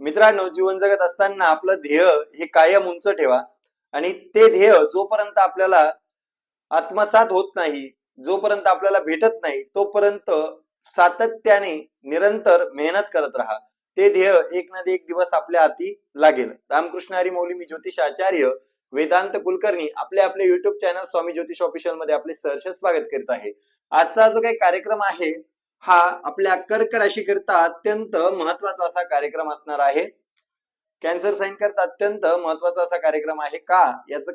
मित्रांनो जीवन जगत असताना आपलं ध्येय हे कायम उंच ठेवा. आणि ते ध्येय जोपर्यंत आपल्याला आत्मसात होत नाही जोपर्यंत आपल्याला भेटत नाही तोपर्यंत सातत्याने निरंतर मेहनत करत राहा. ते ध्येय एक ना एक दिवस आपल्या हाती लागेल. रामकृष्ण हरी मौली मी ज्योतिष आचार्य वेदांत कुलकर्णी आपले आपले युट्यूब चॅनल स्वामी ज्योतिष ऑफिशियलमध्ये आपले सहर्ष स्वागत करत आहे. आजचा जो काही कार्यक्रम आहे हा आपल्या कर्क राशी करता अत्यंत महत्त्वाचा असा कार्यक्रम असणार आहे. कॅन्सर साईन करता अत्यंत महत्त्वाचा असा कार्यक्रम आहे का? याचं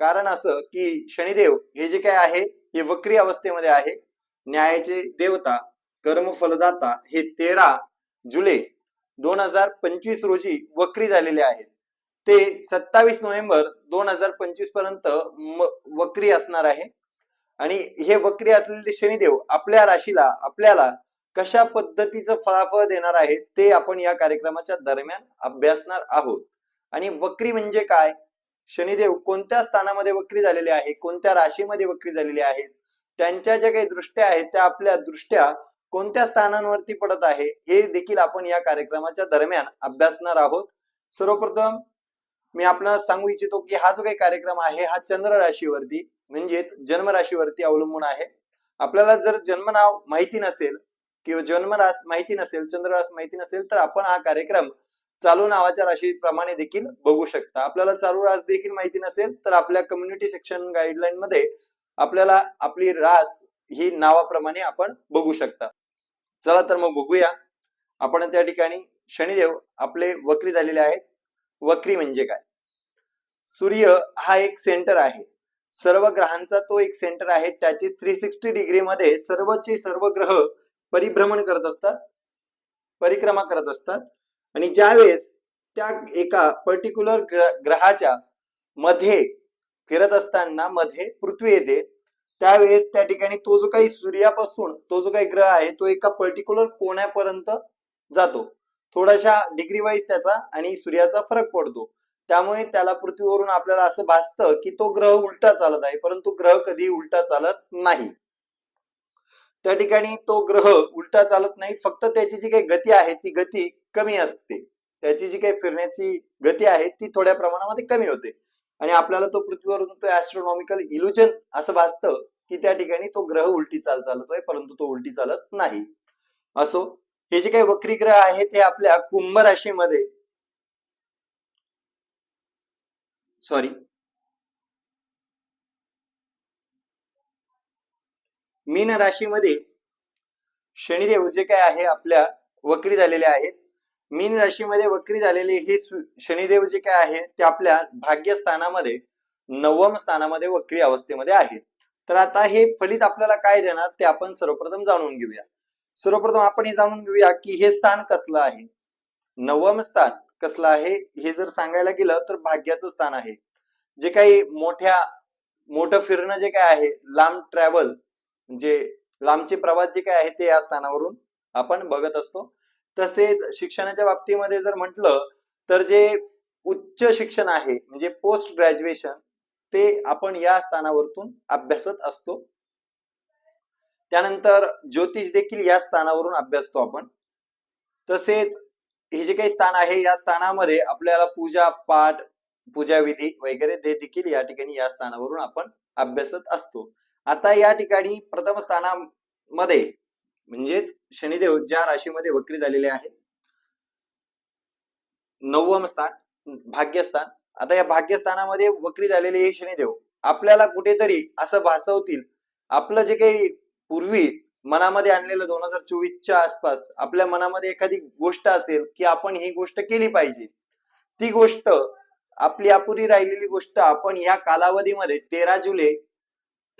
कारण असं की शनिदेव हे जे काय आहे हे वक्री अवस्थेमध्ये आहे. न्यायाचे देवता कर्म फलदाता हे तेरा जुलै दोन हजार पंचवीस रोजी वक्री झालेले आहेत. ते सत्तावीस नोव्हेंबर दोन हजार पंचवीसपर्यंत वक्री असणार आहे. आणि हे वक्री असलेले शनिदेव आपल्या राशीला आपल्याला कशा पद्धतीचं फळाफळ देणार आहे ते आपण या कार्यक्रमाच्या दरम्यान अभ्यासणार आहोत. आणि वक्री म्हणजे काय? शनिदेव कोणत्या स्थानामध्ये वक्री झालेले आहे कोणत्या राशीमध्ये वक्री झालेले आहेत त्यांच्या ज्या काही दृष्ट्या आहेत त्या आपल्या दृष्ट्या कोणत्या स्थानांवरती पडत आहे हे देखील आपण या कार्यक्रमाच्या दरम्यान अभ्यासणार आहोत. सर्वप्रथम मी आपल्याला सांगू इच्छितो की हा जो काही कार्यक्रम आहे हा चंद्र राशीवरती म्हणजेच जन्म राशीवरती अवलंबून आहे. आपल्याला जर जन्म नाव माहिती नसेल किंवा जन्मरास माहिती नसेल चंद्ररास माहिती नसेल तर आपण हा कार्यक्रम चालू नावाच्या राशीप्रमाणे देखील बघू शकता. आपल्याला चालू रास देखील माहिती नसेल तर आपल्या कम्युनिटी सेक्शन गाईडलाईन मध्ये आपल्याला आपली रास ही नावाप्रमाणे आपण बघू शकता. चला तर मग बघूया. आपण त्या ठिकाणी शनिदेव आपले वक्री झालेले आहेत. वक्री म्हणजे काय? सूर्य हा एक सेंटर आहे. सर्व ग्रहांचा तो एक सेंटर आहे त्याची थ्री सिक्स्टी डिग्री मध्ये सर्वचे सर्व ग्रह परिभ्रमण करत असतात परिक्रमा करत असतात. आणि ज्यावेळेस त्या एका पर्टिक्युलर ग्रहाच्या मध्ये फिरत असताना मध्ये पृथ्वी येते त्यावेळेस त्या ठिकाणी तो जो काही सूर्यापासून तो जो काही ग्रह आहे तो एका पर्टिक्युलर कोण्यापर्यंत जातो. थोड्याशा डिग्री वाईज त्याचा आणि सूर्याचा फरक पडतो. त्यामुळे त्याला पृथ्वीवरून आपल्याला असं भासतं की तो ग्रह उलटा चालत आहे परंतु ग्रह कधी उलटा चालत नाही. त्या ठिकाणी तो ग्रह उलटा चालत नाही फक्त त्याची जी काही गती आहे ती गती कमी असते. त्याची जी काही फिरण्याची गती आहे ती थोड्या प्रमाणामध्ये कमी होते. आणि आपल्याला तो पृथ्वीवरून तो ऍस्ट्रॉनॉमिकल इल्युजन असं भासतं की त्या ठिकाणी तो ग्रह उलटी चाल चालतोय परंतु तो उलटी चालत नाही. असो हे जे काही वक्री ग्रह आहेत हे आपल्या कुंभ राशीमध्ये सॉरी. मीन राशीमध्ये शनिदेव जे काय आहे आपल्या वक्री झालेले आहेत. मीन राशीमध्ये वक्री झालेले हे शनिदेव जे काय आहे ते आपल्या भाग्यस्थानामध्ये नवम स्थानामध्ये वक्री अवस्थेमध्ये आहे. तर आता हे फलित आपल्याला काय देणार ते आपण सर्वप्रथम जाणून घेऊया. सर्वप्रथम आपण हे जाणून घेऊया की हे स्थान कसलं आहे? नवम स्थान. कसलं आहे हे जर सांगायला गेलं तर भाग्याचं स्थान आहे. जे काही मोठ्या मोठं फिरणं जे काय आहे लांब ट्रॅव्हल म्हणजे लांबचे प्रवास जे काय आहे ते या स्थानावरून आपण बघत असतो. तसेच शिक्षणाच्या बाबतीमध्ये जर म्हटलं तर जे उच्च शिक्षण आहे म्हणजे पोस्ट ग्रॅज्युएशन ते आपण या स्थानावरतून अभ्यासत असतो. त्यानंतर ज्योतिष देखील या स्थानावरून अभ्यासतो आपण. तसेच हे जे काही स्थान आहे या स्थानामध्ये आपल्याला पूजा पाठ पूजा विधी वगैरे ते देखील या ठिकाणी या स्थानावरून आपण अभ्यासत असतो. आता या ठिकाणी प्रथम स्थानामध्ये म्हणजेच शनिदेव ज्या राशीमध्ये वक्री झालेले आहेत नवम स्थान भाग्यस्थान. आता या भाग्यस्थानामध्ये वक्री झालेले हे शनिदेव आपल्याला कुठेतरी असं भासवतील. आपलं जे काही पूर्वी मनामध्ये आणलेलं दोन हजार चोवीसच्या आसपास आपल्या मनामध्ये एखादी गोष्ट असेल की आपण ही गोष्ट केली पाहिजे. ती गोष्ट आपली अपुरी राहिलेली गोष्ट आपण या कालावधीमध्ये तेरा जुलै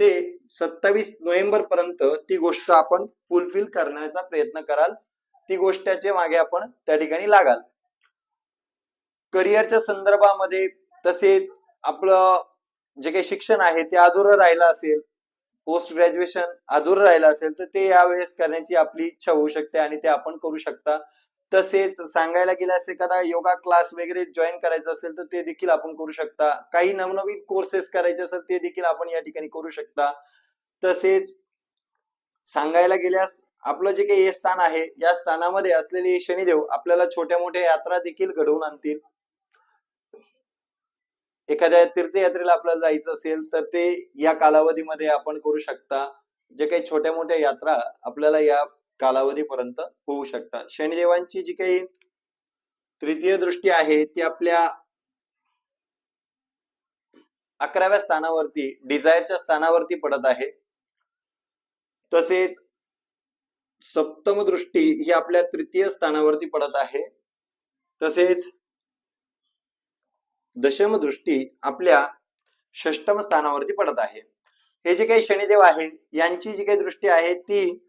ते सत्तावीस नोव्हेंबर पर्यंत ती गोष्ट आपण फुलफिल करण्याचा प्रयत्न कराल. ती गोष्टच्या मागे आपण त्या ठिकाणी लागाल. करिअरच्या संदर्भामध्ये तसेच आपलं जे काही शिक्षण आहे ते अधुरं राहिलं असेल पोस्ट ग्रॅज्युएशन अधूर राहिलं असेल तर ते यावेळेस करण्याची आपली इच्छा होऊ शकते आणि ते आपण करू शकता. तसेच सांगायला गेल्यास एखादा योगा क्लास वगैरे जॉईन करायचं असेल तर ते देखील आपण करू शकता. काही नवनवीन कोर्सेस करायचे असेल ते देखील आपण या ठिकाणी करू शकता. तसेच सांगायला गेल्यास आपलं जे काही हे स्थान आहे या स्थानामध्ये असलेले शनिदेव आपल्याला छोट्या मोठ्या यात्रा देखील घडवून आणतील. एखाद्या तीर्थयात्रेला आपल्याला जायचं असेल तर ते या कालावधीमध्ये आपण करू शकता. जे काही छोट्या मोठ्या यात्रा आपल्याला या कालावधीपर्यंत होऊ शकतात. शनिदेवांची जी काही तृतीय दृष्टी आहे ती आपल्या अकराव्या स्थानावरती डिझायरच्या स्थानावरती पडत आहे. तसेच सप्तम दृष्टी ही आपल्या तृतीय स्थानावरती पडत आहे. तसेच दशम दृष्टी आपल्या षष्टम स्थानावरती पडत आहे. हे जे काही शनिदेव आहेत यांची जी काही दृष्टी आहे ती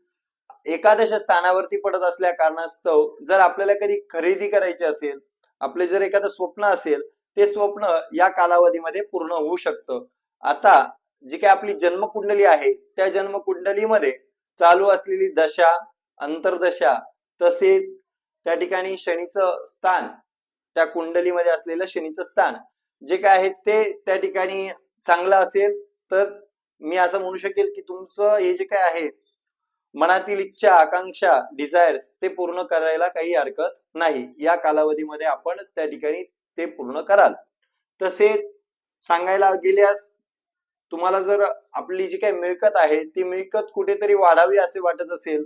एकादश स्थानावरती पडत असल्या कारणास्तव जर आपल्याला कधी खरेदी करायची असेल आपले जर एखादं स्वप्न असेल ते स्वप्न या कालावधीमध्ये पूर्ण होऊ शकतं. आता जी काही आपली जन्मकुंडली आहे त्या जन्मकुंडलीमध्ये चालू असलेली दशा अंतर्दशा तसेच त्या ठिकाणी शनीचं स्थान त्या कुंडलीमध्ये असलेलं शनीचं स्थान. जे काय आहे ते त्या ठिकाणी चांगलं असेल तर मी असं म्हणू शकेल की तुमचं हे जे काय आहे मनातील इच्छा आकांक्षा डिझायर्स ते पूर्ण करायला काही हरकत नाही. या कालावधीमध्ये आपण त्या ठिकाणी ते पूर्ण कराल. तसेच सांगायला गेल्यास तुम्हाला जर आपली जी काही मिळकत आहे ती मिळकत कुठेतरी वाढावी असे वाटत असेल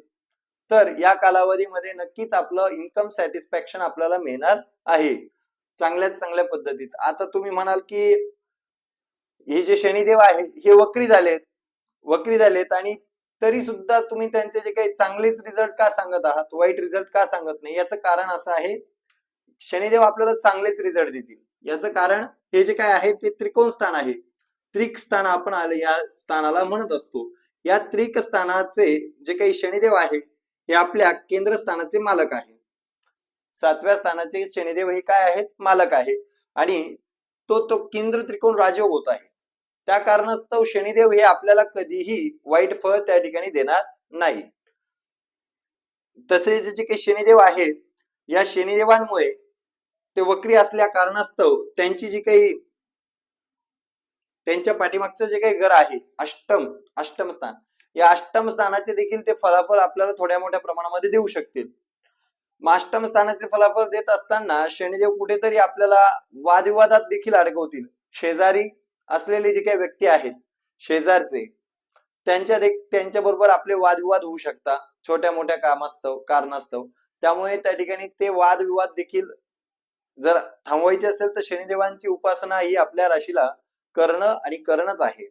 तर या कालावधीमध्ये नक्कीच आपलं इन्कम सॅटिस्फॅक्शन आपल्याला मिळणार आहे. चांगल्यात चांगल्या पद्धतीत. आता तुम्ही म्हणाल की हे जे शनिदेव आहे हे वक्री झालेत. वक्री झालेत आणि तरी सुद्धा तुम्ही त्यांचे जे काही चांगलेच रिझल्ट का सांगत आहात? वाईट रिझल्ट का सांगत नाही? याचं कारण असं आहे शनिदेव आपल्याला चांगलेच रिझल्ट देतील. याचं कारण हे जे काय आहे ते त्रिकोण स्थान आहे. त्रिक स्थान आपण आले या स्थानाला म्हणत असतो. या त्रिक स्थानाचे जे काही शनिदेव आहे हे आपल्या केंद्रस्थानाचे मालक आहे सातव्या स्थानाचे शनिदेव हे काय आहेत? मालक आहे आणि तो तो केंद्र त्रिकोण राजयोग होत आहे. त्या कारणास्तव शनिदेव हे आपल्याला कधीही वाईट फळ त्या ठिकाणी देणार नाही. तसेच जे काही शनिदेव आहेत या शनिदेवांमुळे ते वक्री असल्या कारणास्तव त्यांची जी काही त्यांच्या पाठीमागचं जे काही घर आहे अष्टम अष्टम स्थान या अष्टम स्थानाचे देखील ते फलाफळ आपल्याला थोड्या मोठ्या प्रमाणामध्ये देऊ शकतील. अष्टम स्थानाचे फलाफळ देत असताना शनिदेव कुठेतरी आपल्याला वादविवादात देखील अडकवतील शेजारी असलेले जे काही व्यक्ती आहेत शेजारचे त्यांच्या त्यांच्या बरोबर आपले वादविवाद होऊ शकता. छोट्या मोठ्या कामास्तव कारणास्तव. त्यामुळे त्या ठिकाणी ते वादविवाद देखील जर थांबवायचे असेल तर शनिदेवांची उपासना ही आपल्या राशीला करणं आणि करणंच आहे.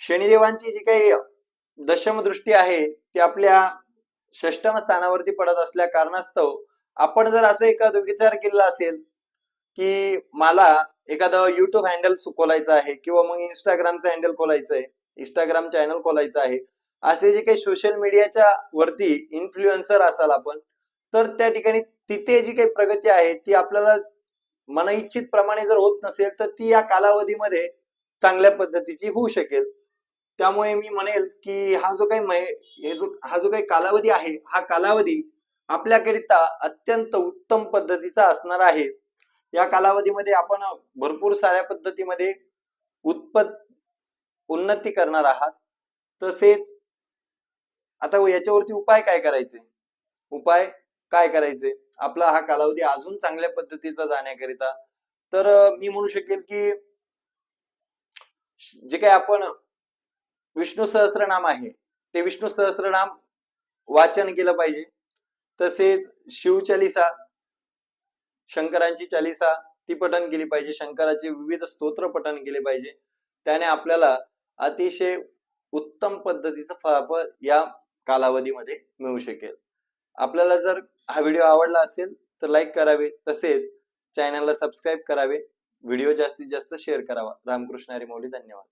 शनिदेवांची जी काही दशम दृष्टी आहे ती आपल्या षष्टम स्थानावरती पडत असल्या कारणास्तव आपण जर असं एखादा विचार केला असेल की मला एखादं युट्यूब हँडल खोलायचं आहे किंवा मग इंस्टाग्रामचं हँडल खोलायचं आहे इंस्टाग्राम चॅनल खोलायचं आहे असे जे काही सोशल मीडियाच्या वरती इन्फ्लुएन्सर असाल आपण तर त्या ठिकाणी तिथे जी काही प्रगती आहे ती आपल्याला मनइच्छित प्रमाणे जर होत नसेल तर ती या कालावधीमध्ये चांगल्या पद्धतीची होऊ शकेल. त्यामुळे मी म्हणेल की हा जो काही हा जो काही कालावधी आहे हा कालावधी आपल्याकरिता अत्यंत उत्तम पद्धतीचा असणार आहे. या कालावधीमध्ये आपण भरपूर साऱ्या पद्धतीमध्ये उत्पत उन्नती करणार आहात. तसेच आता याच्यावरती उपाय काय करायचे? उपाय काय करायचे? आपला हा कालावधी अजून चांगल्या पद्धतीचा जाण्याकरिता. तर मी म्हणू शकेल की जे काही आपण विष्णू सहस्रनाम आहे. ते विष्णू सहस्रनाम वाचन केलं पाहिजे. तसेच शिवचालिसा शंकरांची चालिसा ती पठन केली पाहिजे. शंकराचे विविध स्तोत्र पठन केले पाहिजे. त्याने आपल्याला अतिशय उत्तम पद्धतीचं फळाफळ या कालावधीमध्ये मिळू शकेल. आपल्याला जर हा व्हिडिओ आवडला असेल तर लाईक करावे. तसेच चॅनलला सबस्क्राईब करावे. व्हिडिओ जास्तीत जास्त शेअर करावा. रामकृष्ण हरी मौली धन्यवाद.